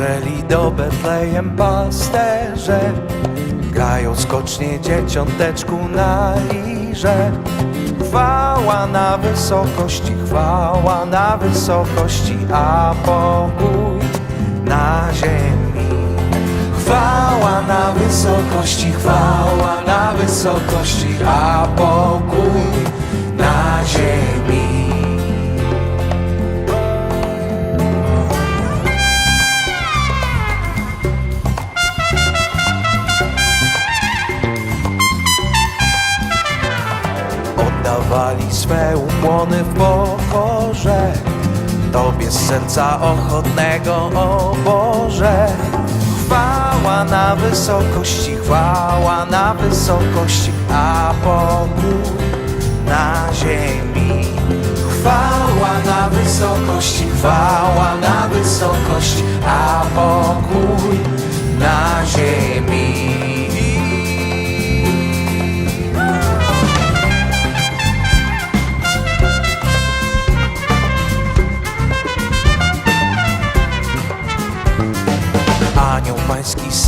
Przyjrzeli do Betlejem pasterze Grają skocznie dzieciąteczku na lirze. Chwała na wysokości, chwała na wysokości A pokój na ziemi. Chwała na wysokości, chwała na wysokości A pokój Oddawali swe ukłony w pokorze. Tobie z serca ochotnego, o Boże. Chwała na wysokości, chwała na wysokości A pokój na ziemi. Chwała na wysokości, chwała na wysokości A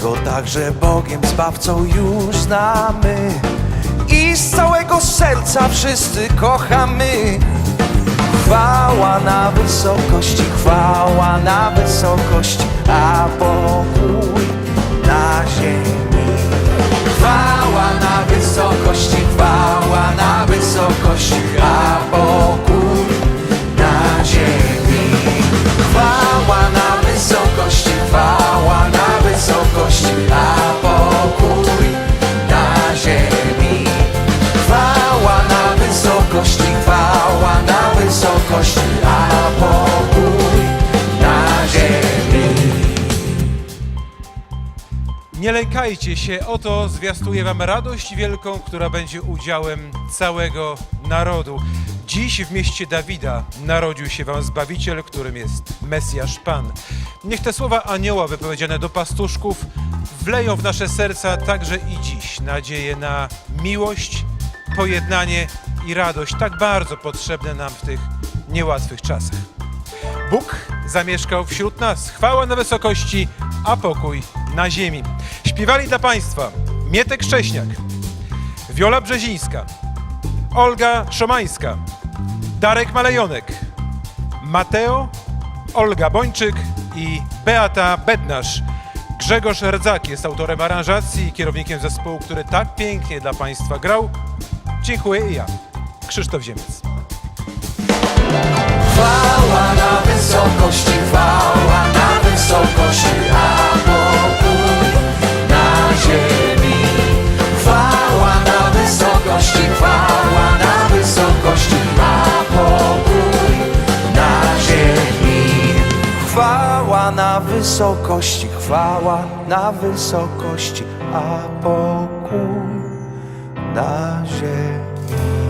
My go także Bogiem Zbawcą już znamy i z całego serca wszyscy kochamy. Chwała na wysokości, chwała na wysokości, a pokój na ziemi. Nie lękajcie się, oto zwiastuję wam radość wielką, która będzie udziałem całego narodu. Dziś w mieście Dawida narodził się wam Zbawiciel, którym jest Mesjasz Pan. Niech te słowa anioła wypowiedziane do pastuszków wleją w nasze serca także i dziś nadzieję na miłość, pojednanie i radość, tak bardzo potrzebne nam w tych niełatwych czasach. Bóg zamieszkał wśród nas. Chwała na wysokości, a pokój na ziemi. Śpiewali dla Państwa Mietek Szcześniak, Wiola Brzezińska, Olga Szomańska, Darek Malejonek, Mateo, Olga Bończyk i Beata Bednarz. Grzegorz Rdzak jest autorem aranżacji i kierownikiem zespołu, który tak pięknie dla Państwa grał. Dziękuję i ja, Krzysztof Ziemiec. Chwała na wysokości, a pokój na ziemi. Chwała na wysokości, chwała na wysokości, a pokój na ziemi.